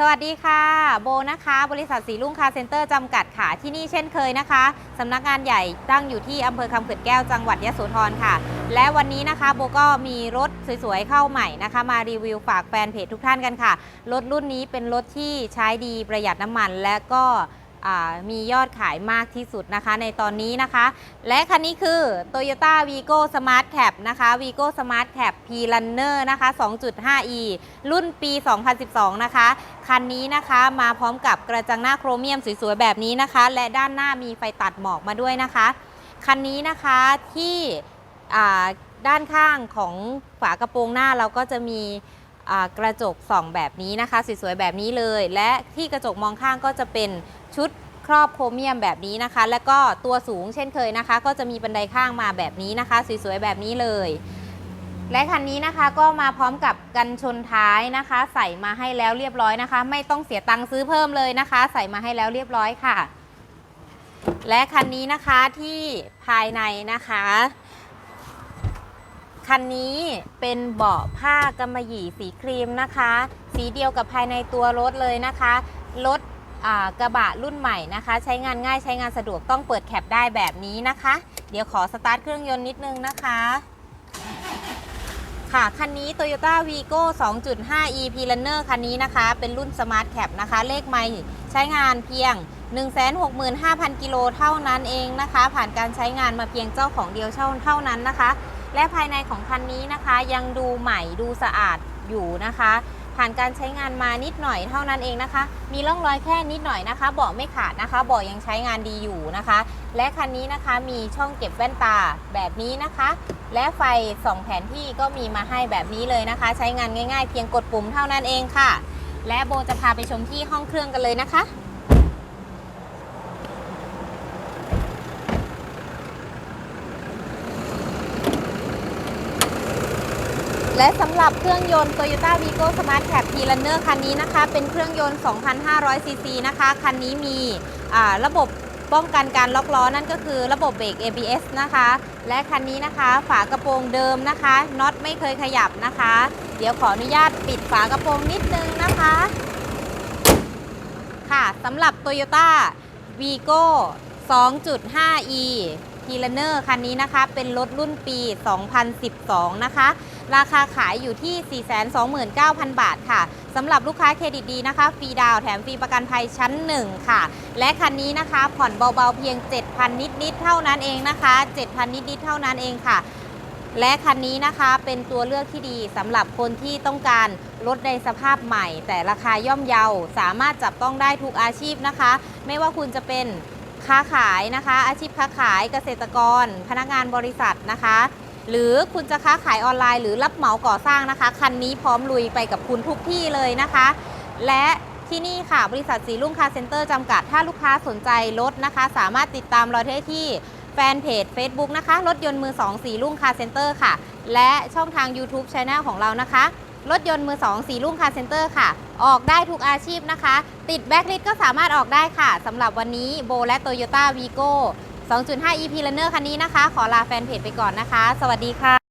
สวัสดีค่ะ โบนะคะ บริษัทสีลุ่งคาเซ็นเตอร์จำกัดค่ะ ที่นี่เช่นเคยนะคะสำนักงานใหญ่ตั้งอยู่ที่อำเภอคำเขื่อนแก้วจังหวัดยะโสธรค่ะ และวันนี้นะคะโบก็มีรถสวยๆเข้าใหม่นะคะ มารีวิวฝากแฟนเพจทุกท่านกันค่ะ รถรุ่นนี้เป็นรถที่ใช้ดีประหยัดน้ำมันและก็ มียอดขายมากที่สุดนะคะในตอนนี้นะคะ และคันนี้คือ Toyota Vigo Smart Cap นะคะ Vigo Smart Cap P Runner นะคะ 2.5e รุ่นปี 2012 นะคะ คันนี้นะคะมาพร้อมกับกระจังหน้าโครเมียมสวยๆ แบบนี้นะคะ และด้านหน้ามีไฟตัดหมอกมาด้วยนะคะ คันนี้นะคะที่ด้านข้างของฝากระโปรงหน้าเราก็จะมีกระจกส่องแบบนี้นะคะสวยๆแบบนี้เลย และที่กระจกมองข้างก็จะเป็น ชุดครอบโครเมียมแบบนี้นะคะ แล้วก็ตัวสูงเช่นเคยนะคะ ก็จะมีบันไดข้างมาแบบนี้นะคะ สวยๆแบบนี้เลย และคันนี้นะคะก็มาพร้อมกับกันชนท้ายนะคะ ใส่มาให้แล้วเรียบร้อยนะคะ ไม่ต้องเสียตังค์ซื้อเพิ่มเลยนะคะ ใส่มาให้แล้วเรียบร้อยค่ะ และคันนี้นะคะที่ภายในนะคะคันนี้เป็นเบาะผ้ากำมะหยี่สีครีมนะคะ สีเดียวกับภายในตัวรถเลยนะคะ รถ กระบะรุ่นใหม่นะคะ ใช้งานง่ายใช้งานสะดวกต้องเปิดแคปได้แบบนี้นะคะ เดี๋ยวขอสตาร์ทเครื่องยนต์นิดนึงนะคะ ค่ะ คันนี้ Toyota Vigo 2.5 e p Runner คันนี้นะคะ เป็นรุ่น Smart Cap นะคะ เลขไม่ใช้งานเพียง 165,000 กิโลเท่านั้นเองนะคะ ผ่านการใช้งานมาเพียงเจ้าของเดียวเท่าเท่านั้นนะคะ และภายในของคันนี้นะคะ ยังดูใหม่ดูสะอาดอยู่นะคะ ผ่านการใช้งานมานิดหน่อยเท่านั้นเองนะคะ มีร่องรอยแค่นิดหน่อยนะคะเบาะไม่ขาดนะคะเบาะยังใช้งานดีอยู่นะคะ และคันนี้นะคะมีช่องเก็บแว่นตาแบบนี้นะคะ และไฟส่องแผนที่ก็มีมาให้แบบนี้เลยนะคะ ใช้งานง่าย ๆ เพียงกดปุ่มเท่านั้นเองค่ะ และโบจะพาไปชมที่ห้องเครื่องกันเลยนะคะ และสำหรับเครื่องยนต์ Toyota Vigo Smart Cap P Runner คันนี้นะคะ เป็นเครื่องยนต์ 2,500 ซีซีนะคะ คันนี้มีระบบป้องกันการล็อกล้อนั่นก็คือระบบเบรก ABS นะคะ และคันนี้นะคะฝากระโปรงเดิมนะคะน็อตไม่เคยขยับนะคะ เดี๋ยวขออนุญาตปิดฝากระโปรงนิดนึงนะคะ ค่ะสำหรับ Toyota Vigo 2.5e p l a n e r คันนี้นะคะ เป็นรถรุ่นปี 2012 นะคะ ราคาขายอยู่ที่ 429,000 บาทค่ะสำหรับลูกค้าเครดิตดีนะคะ ฟรีดาวแถมฟรีประกันภัยชั้น 1 ค่ะ และคันนี้นะคะผ่อนเบาๆเพียง 7,000 นิดๆเท่านั้นเองนะคะ 7,000 นิดๆเท่านั้นเองค่ะและคันนี้นะคะเป็นตัวเลือกที่ดีสำหรับคนที่ต้องการรถในสภาพใหม่ แต่ราคาย่อมเยา สามารถจับต้องได้ทุกอาชีพนะคะ ไม่ว่าคุณจะเป็น ค้าขายนะคะ อาชีพค้าขายเกษตรกร พนักงานบริษัทนะคะ หรือคุณจะค้าขายออนไลน์ หรือรับเหมาก่อสร้างนะคะ คันนี้พร้อมลุยไปกับคุณทุกที่เลยนะคะ และที่นี่ค่ะ บริษัทสีลุ่งคาร์เซ็นเตอร์จำกัด ถ้าลูกค้าสนใจรถนะคะ สามารถติดตามเราได้ที่แฟนเพจ Facebook นะคะ รถยนต์มือ2สีลุ่งคาร์เซ็นเตอร์ค่ะ และช่องทาง YouTube Channel ของเรานะคะ รถยนต์มือ2สีรุ่งคาร์เซ็นเตอร์ค่ะ ออกได้ทุกอาชีพนะคะ ติดแบ็คลิสก็สามารถออกได้ค่ะสำหรับวันนี้โบและ Toyota Vigo 2.5 EP Runner คันนี้นะคะ ขอลาแฟนเพจไปก่อนนะคะ สวัสดีค่ะ